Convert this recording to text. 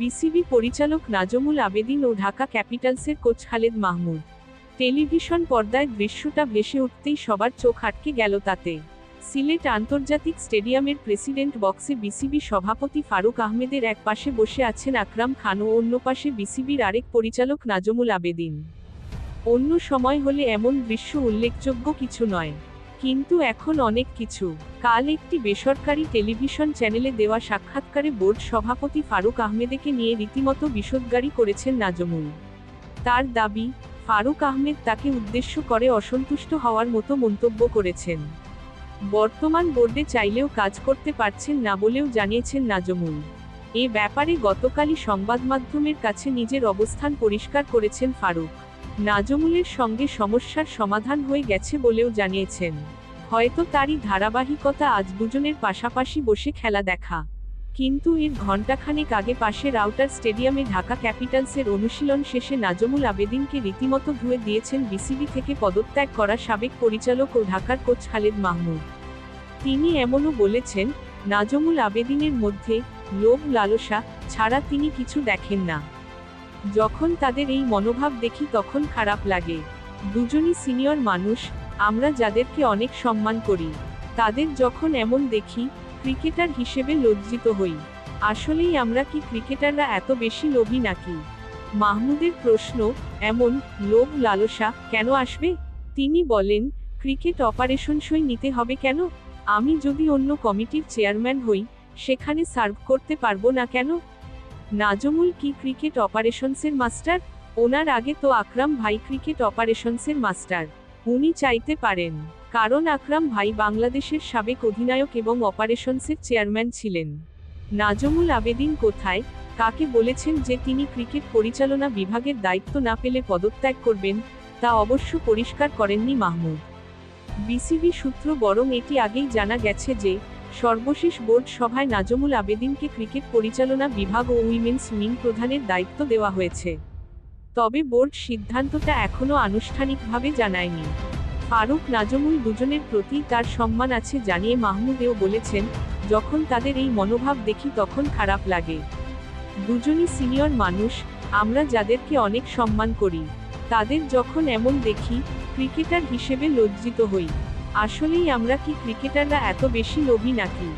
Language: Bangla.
বিসিবি পরিচালক নাজমুল আবেদিন ও ঢাকা ক্যাপিটালসের কোচ খালেদ মাহমুদ। টেলিভিশন পর্দায় দৃশ্যটা ভেসে উঠতেই সবার চোখ আটকে গেল তাতে। সিলেট আন্তর্জাতিক স্টেডিয়ামের প্রেসিডেন্ট বক্সে বিসিবি সভাপতি ফারুক আহমেদের এক পাশে বসে আছেন আকরাম খান ও অন্য পাশে বিসিবির আরেক পরিচালক নাজমুল আবেদিন। অন্য সময় হলে এমন দৃশ্য উল্লেখযোগ্য কিছু নয়। কিন্তু এখন অনেক কিছু। কাল একটি বেসরকারি টেলিভিশন চ্যানেলে দেওয়া সাক্ষাৎকারে বোর্ড সভাপতি ফারুক আহমেদকে নিয়ে রীতিমতো বিষোদ্গারী করেছেন নাজমুল। তার দাবি, ফারুক আহমেদ তাকে উদ্দেশ্য করে অসন্তুষ্ট হওয়ার মতো মন্তব্য করেছেন। বর্তমান বোর্ডে চাইলেও কাজ করতে পারছেন না বলেও জানিয়েছেন নাজমুল। এ ব্যাপারে গতকালই সংবাদ মাধ্যমের কাছে নিজের অবস্থান পরিষ্কার করেছেন ফারুক। নাজমুলের সঙ্গে সমস্যার সমাধান হয়ে গেছে বলেও জানিয়েছেন। হয়তো তারই ধারাবাহিকতা আজ দুজনের পাশাপাশি বসে খেলা দেখা। কিন্তু এর ঘণ্টাখানেক আগে পাশের আউটার স্টেডিয়ামে ঢাকা ক্যাপিটালসের অনুশীলন শেষে নাজমুল আবেদিনকে রীতিমতো ধুয়ে দিয়েছেন বিসিবি থেকে পদত্যাগ করা সাবেক পরিচালক ও ঢাকার কোচ খালেদ মাহমুদ। তিনি এমনও বলেছেন, নাজমুল আবেদিনের মধ্যে লোভ, লালসা ছাড়া তিনি কিছু দেখেন না। যখন তাদের এই মনোভাব দেখি তখন খারাপ লাগে। দুজনই সিনিয়র মানুষ আমরা যাদেরকে অনেক সম্মান করি, তাদের যখন এমন দেখি, ক্রিকেটার হিসেবে লজ্জিত হই। আসলেই আমরা কি ক্রিকেটাররা এত বেশি লোভী নাকি? মাহমুদের প্রশ্ন, এমন লোভ লালসা কেন আসবে? তিনি বলেন, ক্রিকেট অপারেশন সই নিতে হবে কেন? আমি যদি অন্য কমিটির চেয়ারম্যান হই, সেখানে সার্ভ করতে পারব না কেন? নাজমুল কি ক্রিকেট অপারেশনসের মাস্টার? ওনার আগে তো আকরাম ভাই ক্রিকেট অপারেশনসের মাস্টার। উনি চাইতে পারেন। কারণ আকরাম ভাই বাংলাদেশের সাবেক অধিনায়ক এবং অপারেশনসের চেয়ারম্যান ছিলেন। নাজমুল আবেদিন কোথায়? কাকে বলেছেন যে তিনি ক্রিকেট পরিচালনা বিভাগের দায়িত্ব না পেলে পদত্যাগ করবেন, তা অবশ্য পরিষ্কার করেননি মাহমুদ। বিসিবি সূত্র বরং এটি আগেই জানা গেছে যে, সর্বশেষ বোর্ড সভায় নাজমুল আবেদিনকে ক্রিকেট পরিচালনা বিভাগ ও উইমেন্স উইং প্রধানের দায়িত্ব দেওয়া হয়েছে। তবে বোর্ড সিদ্ধান্তটা এখনও আনুষ্ঠানিকভাবে জানায়নি। ফারুক নাজমুল দুজনের প্রতি তার সম্মান আছে জানিয়ে মাহমুদেও বলেছেন, যখন তাদের এই মনোভাব দেখি তখন খারাপ লাগে। দুজনই সিনিয়র মানুষ, আমরা যাদেরকে অনেক সম্মান করি। তাদের যখন এমন দেখি, ক্রিকেটার হিসেবে লজ্জিত হই। আসলেই আমরা কি ক্রিকেটাররা এত বেশি লোভী নাকি?